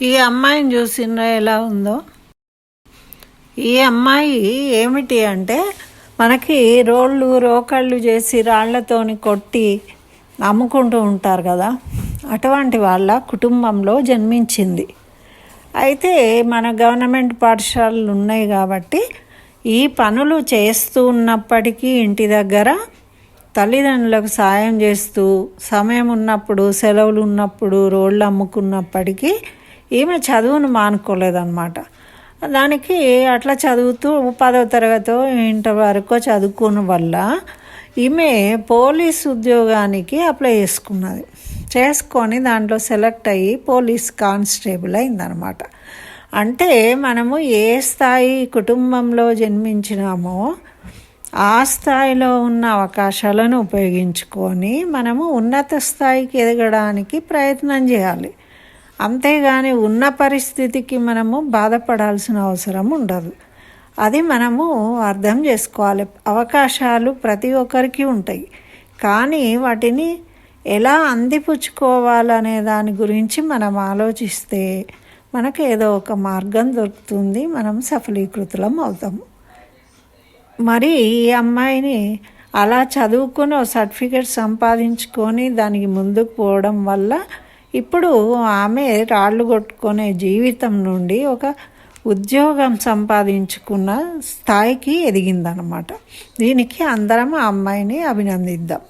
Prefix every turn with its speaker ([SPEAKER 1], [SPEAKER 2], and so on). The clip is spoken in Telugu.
[SPEAKER 1] ఈ అమ్మాయిని చూసిండ్రా ఎలా ఉందో? ఈ అమ్మాయి ఏమిటి అంటే మనకి రోళ్ళు రోకళ్ళు చేసి రాళ్ళతోని కొట్టి అమ్ముకుంటూ ఉంటారు కదా. అటువంటి వాళ్ళ కుటుంబంలో జన్మించింది. అయితే మన గవర్నమెంట్ పాఠశాలలు ఉన్నాయి కాబట్టి ఈ పనులు చేస్తూ ఉన్నప్పటికీ ఇంటి దగ్గర తల్లిదండ్రులకు సాయం చేస్తూ సమయం ఉన్నప్పుడు సెలవులు ఉన్నప్పుడు రోళ్ళు అమ్ముకున్నప్పటికీ ఈమె చదువును మానుకోలేదన్నమాట. దానికి అట్లా చదువుతూ పదవ తరగతో ఇంటర్ వరకు చదువుకున్న వల్ల ఈమె పోలీస్ ఉద్యోగానికి అప్లై చేసుకున్నది. చేసుకొని దాంట్లో సెలెక్ట్ అయ్యి పోలీస్ కానిస్టేబుల్ అయిందనమాట అంటే మనము ఏ స్థాయి కుటుంబంలో జన్మించినామో ఆ స్థాయిలో ఉన్న అవకాశాలను ఉపయోగించుకొని మనము ఉన్నత స్థాయికి ఎదగడానికి ప్రయత్నం చేయాలి. అంతేగాని ఉన్న పరిస్థితికి మనము బాధపడాల్సిన అవసరం ఉండదు. అది మనము అర్థం చేసుకోవాలి. అవకాశాలు ప్రతి ఒక్కరికి ఉంటాయి. కానీ వాటిని ఎలా అందిపుచ్చుకోవాలనే దాని గురించి మనం ఆలోచిస్తే మనకు ఏదో ఒక మార్గం దొరుకుతుంది. మనం సఫలీకృతులం అవుతాము. మరి ఈ అమ్మాయిని అలా చదువుకొని ఒక సర్టిఫికేట్ సంపాదించుకొని దానికి ముందుకు పోవడం వల్ల ఇప్పుడు ఆమె రాళ్ళు కొట్టుకునే జీవితం నుండి ఒక ఉద్యోగం సంపాదించుకున్న స్థాయికి ఎదిగిందనమాట దీనికి అందరం ఆ అమ్మాయిని అభినందిద్దాం.